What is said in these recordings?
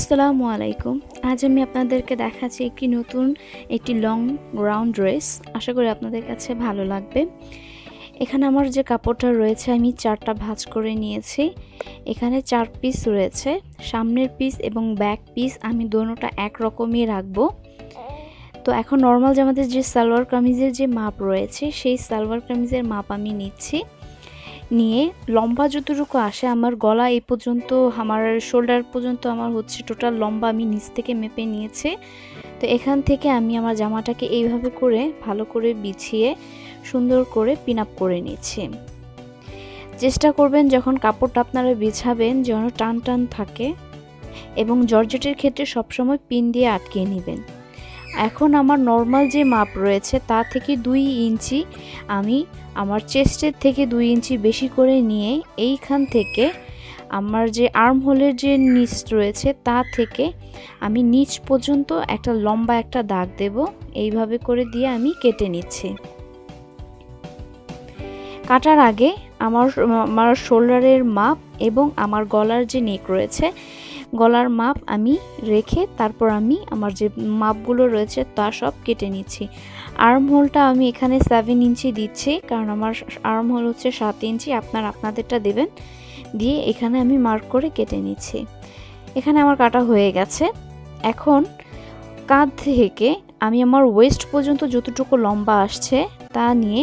আসসালামু আলাইকুম। আজ আমি আপনাদেরকে দেখাচ্ছি একটি নতুন, একটি লং রাউন্ড ড্রেস আশা করি আপনাদের কাছে ভালো লাগবে। এখানে আমার যে কাপড়টা রয়েছে, আমি চারটা ভাঁজ করে নিয়েছি। এখানে চার পিস রয়েছে। সামনের পিস এবং ব্যাক পিস আমি দোনোটা এক রকমই রাখব। তো এখন নর্মাল যে আমাদের যে সালোয়ার কামিজের যে মাপ রয়েছে, সেই সালোয়ার কামিজের মাপ আমি নিচ্ছি। নিয়ে লম্বা যতটুকু আসে আমার গলা এই পর্যন্ত আমার শোল্ডার পর্যন্ত আমার হচ্ছে টোটাল লম্বা আমি নিচ থেকে মেপে নিয়েছি। তো এখান থেকে আমি আমার জামাটাকে এইভাবে করে ভালো করে বিছিয়ে সুন্দর করে পিন আপ করে নিচ্ছি। চেষ্টা করবেন যখন কাপড়টা আপনারা বিছাবেন যেন টান টান থাকে এবং জর্জেটের ক্ষেত্রে সবসময় পিন দিয়ে আটকে নেবেন। এখন আমার নর্মাল যে মাপ রয়েছে তা থেকে দুই ইঞ্চি, আমি আমার চেস্টের থেকে দুই ইঞ্চি বেশি করে নিয়ে এইখান থেকে আমার যে আর্ম হোলের যে নিচ রয়েছে তা থেকে আমি নিচ পর্যন্ত একটা লম্বা একটা দাগ দেব, এইভাবে করে দিয়ে আমি কেটে নিচ্ছি। কাটার আগে আমার আমার শোল্ডারের মাপ এবং আমার গলার যে নেক রয়েছে গলার মাপ আমি রেখে তারপর আমি আমার যে মাপগুলো রয়েছে তা সব কেটে নিচ্ছি। আর্ম হোলটা আমি এখানে সেভেন ইঞ্চি দিচ্ছি, কারণ আমার আর্ম হোল হচ্ছে সাত ইঞ্চি, আপনার আপনাদেরটা দেবেন। দিয়ে এখানে আমি মার্ক করে কেটে নিচ্ছি। এখানে আমার কাটা হয়ে গেছে। এখন কাঁধ থেকে আমি আমার ওয়েস্ট পর্যন্ত যতটুকু লম্বা আসছে তা নিয়ে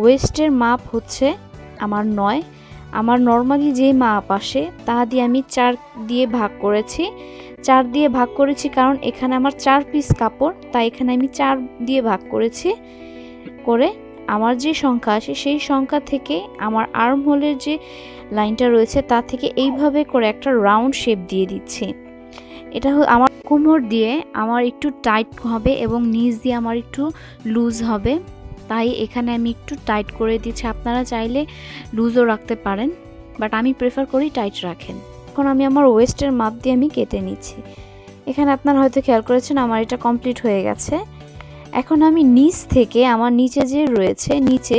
ওয়েস্টের মাপ হচ্ছে আমার নয়। আমার নর্মালি যে মাপ আসে তা দিয়ে আমি চার দিয়ে ভাগ করেছি। চার দিয়ে ভাগ করেছি কারণ এখানে আমার চার পিস কাপড়, তাই এখানে আমি চার দিয়ে ভাগ করেছি। করে আমার যে সংখ্যা আসে, সেই সংখ্যা থেকে আমার আর্ম হোলের যে লাইনটা রয়েছে, তা থেকে এইভাবে করে একটা রাউন্ড শেপ দিয়ে দিচ্ছি। এটা আমার কোমর দিয়ে আমার একটু টাইট হবে এবং নিচ দিয়ে আমার একটু লুজ হবে। তাই এখানে আমি একটু টাইট করে দিচ্ছি। আপনারা চাইলে লুজও রাখতে পারেন বাট আমি প্রেফার করি টাইট রাখেন। এখন আমি আমার ওয়েস্টের মাপ দিয়ে আমি কেটে নিচ্ছি। এখানে আপনারা হয়তো খেয়াল করেছেন, আমার এটা কমপ্লিট হয়ে গেছে। এখন আমি নিচ থেকে আমার নিচে যে রয়েছে, নিচে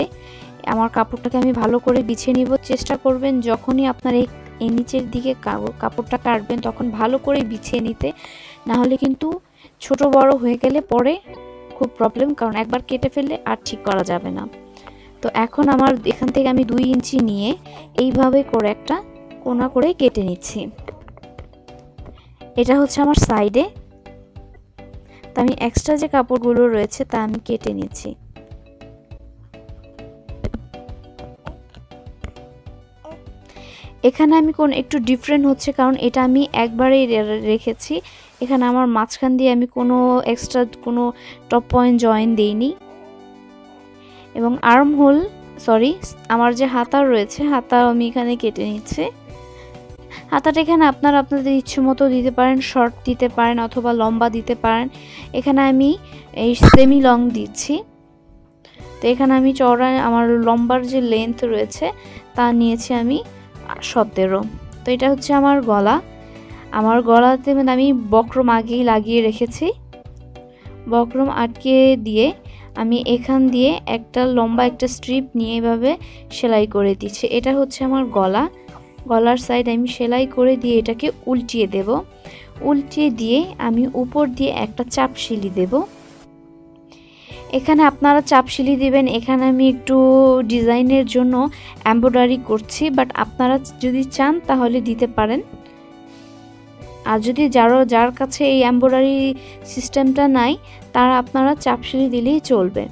আমার কাপড়টাকে আমি ভালো করে বিছিয়ে নিব। চেষ্টা করবেন যখনই আপনার এই এই নিচের দিকে কাপড়টা কাটবেন, তখন ভালো করে বিছিয়ে নিতে। না হলে কিন্তু ছোট বড় হয়ে গেলে পরে খুব প্রবলেম কারণ একবার কেটে ফেললে আর ঠিক করা যাবে না। তো এখন আমার এখান থেকে আমি দুই ইঞ্চি নিয়ে এইভাবে করে একটা কোনা করে কেটে নিচ্ছি। এটা হচ্ছে আমার সাইডে তা আমি এক্সট্রা যে কাপড়গুলো রয়েছে তা আমি কেটে নিচ্ছি। এখানে আমি কোন একটু ডিফারেন্ট হচ্ছে, কারণ এটা আমি একবারেই রেখেছি। এখানে আমার মাঝখান দিয়ে আমি কোনো এক্সট্রা কোনো টপ পয়েন্ট জয়েন দিইনি। এবং আর্ম হোল সরি আমার যে হাতা রয়েছে হাতা আমি এখানে কেটে নিচ্ছি। হাতাটা এখানে আপনারা আপনাদের ইচ্ছে মতো দিতে পারেন শর্ট দিতে পারেন অথবা লম্বা দিতে পারেন। এখানে আমি এই সেমি লং দিচ্ছি। তো এখানে আমি চওড়া আমার লম্বার যে লেন্থ রয়েছে, তা নিয়েছি আমি সতেরো তো এটা হচ্ছে আমার গলা। আমার গলাতে মানে আমি বক্রম আগেই লাগিয়ে রেখেছি। বক্রম আটকে দিয়ে আমি এখান দিয়ে একটা লম্বা একটা স্ট্রিপ নিয়ে এভাবে সেলাই করে দিচ্ছি। এটা হচ্ছে আমার গলা। গলার সাইড আমি সেলাই করে দিয়ে এটাকে উল্টিয়ে দেব। উল্টিয়ে দিয়ে আমি উপর দিয়ে একটা চাপ শিলি দেব। এখানে আপনারা চাপশিলি দিবেন, এখানে আমি একটু ডিজাইনের জন্য এম্ব্রয়ডারি করছি, বাট আপনারা যদি চান তাহলে দিতে পারেন। আর যদি যারও যার কাছে এই এম্ব্রয়ডারি সিস্টেমটা নাই, তারা আপনারা চাপশিলি দিলেই চলবে।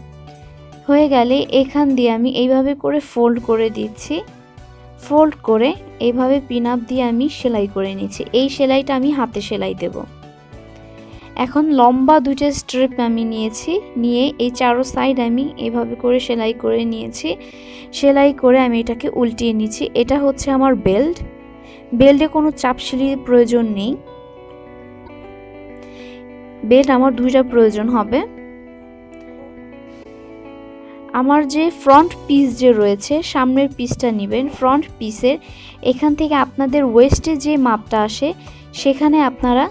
হয়ে গেলে এখান দিয়ে আমি এইভাবে করে ফোল্ড করে দিচ্ছি। ফোল্ড করে এইভাবে পিন আপ দিয়ে আমি সেলাই করে নিচ্ছি। এই সেলাইটা আমি হাতে সেলাই দেবো। এখন লম্বা দুইটা স্ট্রিপ আমি নিয়েছি, নিয়ে এই চারো সাইড আমি এভাবে করে সেলাই করে নিয়েছি। সেলাই করে আমি এটাকে উল্টিয়ে নিয়েছি এটা হচ্ছে আমার বেল্ট বেল্টে কোনো চাপ চাপসিলির প্রয়োজন নেই। বেল্ট আমার দুইটা প্রয়োজন হবে। আমার যে ফ্রন্ট পিস যে রয়েছে, সামনের পিসটা নেবেন। ফ্রন্ট পিসের এখান থেকে আপনাদের ওয়েস্টে যে মাপটা আসে, সেখানে আপনারা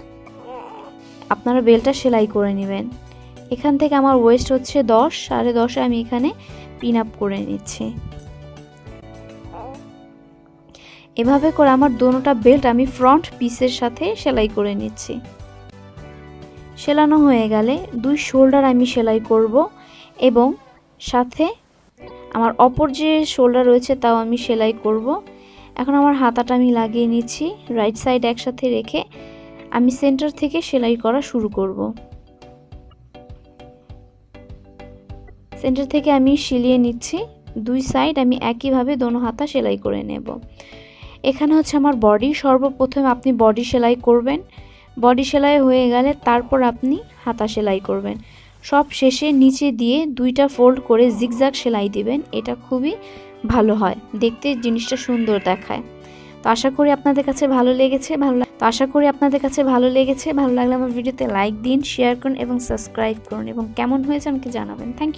আপনারা বেলটা সেলাই করে নেবেন। এখান থেকে আমার ওয়েস্ট হচ্ছে দশ, সাড়ে দশে আমি এখানে পিন আপ করে নিচ্ছি। এভাবে করে আমার দোনোটা বেল্ট আমি ফ্রন্ট পিসের সাথে সেলাই করে নিচ্ছি। সেলানো হয়ে গেলে দুই শোল্ডার আমি সেলাই করব এবং সাথে আমার অপর যে শোল্ডার রয়েছে তাও আমি সেলাই করব। এখন আমার হাতাটা আমি লাগিয়ে নিচ্ছি রাইট সাইড একসাথে রেখে আমি সেন্টার থেকে সেলাই করা শুরু করব। সেন্টার থেকে আমি সিলিয়ে নিচ্ছি। দুই সাইড আমি একইভাবে দোনো হাতা সেলাই করে নেব। এখানে হচ্ছে আমার বডি। সর্বপ্রথম আপনি বডি সেলাই করবেন। বডি সেলাই হয়ে গেলে তারপর আপনি হাতা সেলাই করবেন। সব শেষে নিচে দিয়ে দুইটা ফোল্ড করে জিগজাগ সেলাই দিবেন। এটা খুবই ভালো হয়। দেখতে জিনিসটা সুন্দর দেখায়। তো আশা করি আপনাদের কাছে ভালো লেগেছে, ভালো তো আশা করি আপনাদের কাছে ভালো লেগেছে, ভালো লাগলে আমার ভিডিওতে লাইক দিন শেয়ার করুন এবং সাবস্ক্রাইব করুন এবং কেমন হয়েছে আমাকে জানাবেন। Thank you